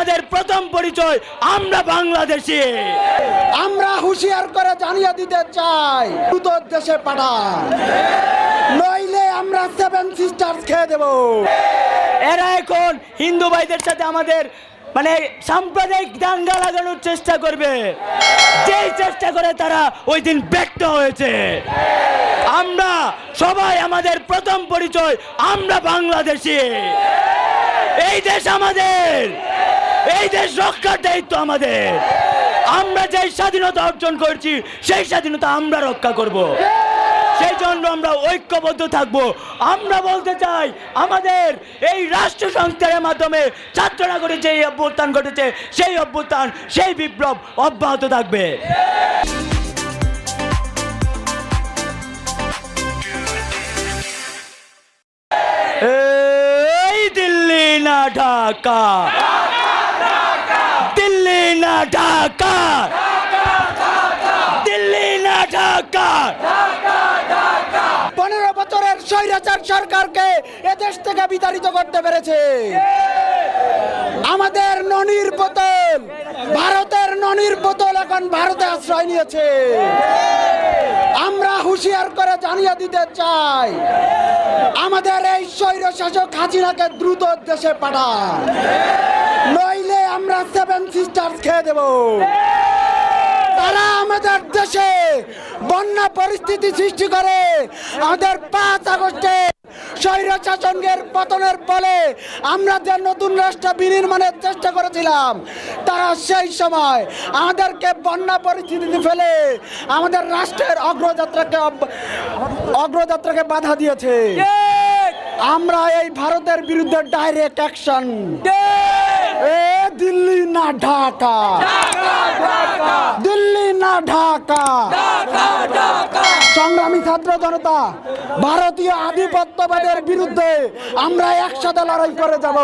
আমাদের প্রথম পরিচয় আমরা বাংলাদেশি। আমরা হুঁশিয়ার করে জানিয়ে দিতে চাই দ্রুত দেশে পাঠান। নইলে আমরা সেভেন সিস্টার্স খেয়ে দেব। এরা এখন হিন্দু ভাইদের সাথে আমাদের মানে সাম্প্রদায়িক দাঙ্গা লাগানোর চেষ্টা করবে। যেই চেষ্টা করে তারা ওই দিন ব্যক্ত হয়েছে। আমরা সবাই আমাদের প্রথম পরিচয় আমরা বাংলাদেশি। এই দেশ আমাদের। এই দেশ রক্ষার দায়িত্ব আমাদের। আমরা যে স্বাধীনতা অর্জন করছি, সেই স্বাধীনতা আমরা রক্ষা করব। সেই জন্য আমরা ঐক্যবদ্ধ থাকব। আমরা বলতে চাই, আমাদের এই রাষ্ট্র সংস্কারের মাধ্যমে ছাত্ররা করে যে অভ্যুত্থান ঘটেছে, সেই অভ্যুত্থান, সেই বিপ্লব অব্যাহত থাকবে। এই দিল্লি না ঢাকা। না ঢাকা দিল্লি না ঢাকা পনেরো বছরের স্বৈরাচার সরকারকে এদেশ থেকে বিতাড়িত করতে পেরেছে। আমাদের ননির বোতল, ভারতের ননির বোতল এখন ভারতে আশ্রয় নিয়েছে। আমরা হুঁশিয়ার করে জানিয়ে দিতে চাই, আমাদের এই স্বৈর শাসক হাসিনাকে দ্রুত দেশে পাঠান। সেভেন সিস্টার্স খেয়ে দেব। তারা আমাদের দেশে বন্যা পরিস্থিতি সৃষ্টি করে। আমাদের পাঁচ আগস্টে স্বৈর শাসনের পতনের ফলে আমরা যে নতুন রাষ্ট্র বিনির্মাণের চেষ্টা করেছিলাম তারা সেই সময় আমাদেরকে বন্যা পরিস্থিতিতে ফেলে আমাদের রাষ্ট্রের অগ্রযাত্রাকে অগ্রযাত্রাকে বাধা দিয়েছে। আমরা এই ভারতের বিরুদ্ধে ডাইরেক্ট অ্যাকশন দিল্লি না ঢাকা দিল্লি না ঢাকা সংগ্রামী ছাত্র জনতা, ভারতীয় আধিপত্যবাদের বিরুদ্ধে আমরা একসাথে লড়াই করে যাব।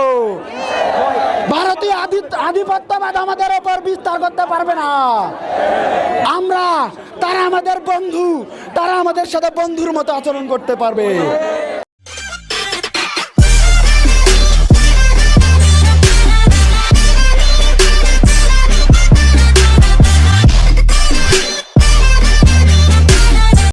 ভারতীয় আধি- আধিপত্যবাদ আমাদের ওপর বিস্তার করতে পারবে না। আমরা, তারা আমাদের বন্ধু, তারা আমাদের সাথে বন্ধুর মতো আচরণ করতে পারবে।